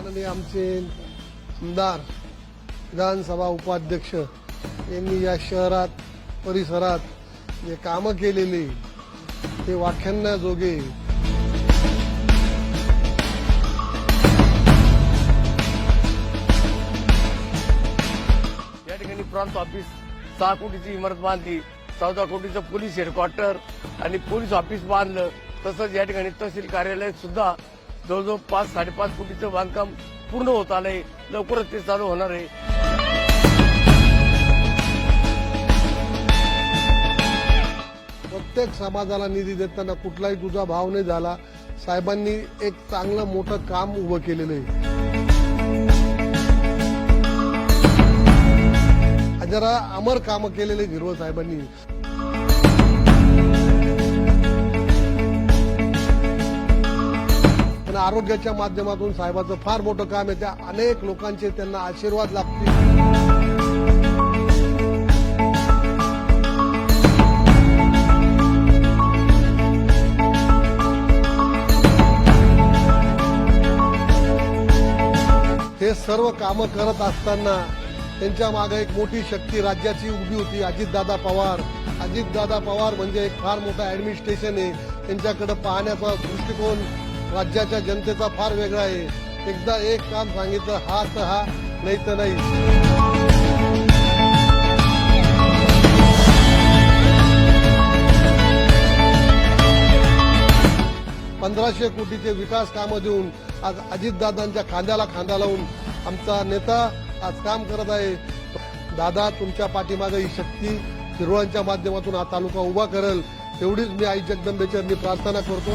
माननीय आमचे आमदार विधानसभा उपाध्यक्ष यांनी या शहरात परिसरात जे कामं केलेली ते वाख्यांनाजोगे या ठिकाणी प्रांत ऑफिस सहा कोटीची इमारत बांधली चौदा कोटीचं पोलीस हेडक्वार्टर आणि पोलीस ऑफिस बांधलं तसंच या ठिकाणी तहसील कार्यालय सुद्धा जवळजवळ पाच साडेपाच कोटीचं बांधकाम पूर्ण होत आलंय. लवकरच ते चालू होणार आहे. प्रत्येक समाजाला निधी देताना कुठलाही तुझा भाव नाही झाला. साहेबांनी एक चांगलं मोठं काम उभं केलेलं आहे. जरा अमर कामं केलेले गिरव साहेबांनी. आरोग्याच्या माध्यमातून साहेबाचं फार मोठं काम आहे. त्या अनेक लोकांचे त्यांना आशीर्वाद लाभतील हे सर्व कामं करत असताना त्यांच्या मागे एक मोठी शक्ती राज्याची उभी होती अजितदादा पवार. अजितदादा पवार म्हणजे एक फार मोठं ऍडमिनिस्ट्रेशन आहे. त्यांच्याकडे पाहण्याचा दृष्टिकोन राज्याच्या जनतेचा फार वेगळा आहे. एकदा एक काम सांगितलं हा तर हा नाही तर नाही. पंधराशे कोटीचे विकास कामं देऊन आज अजितदादांच्या खांद्याला खांदा लावून आमचा नेता आज काम करत आहे. दादा तुमच्या पाठीमागे ही शक्ती शिरोळांच्या माध्यमातून हा तालुका उभा करेल. तेवढीच मी आई जगदंबेचरणी प्रार्थना करतो.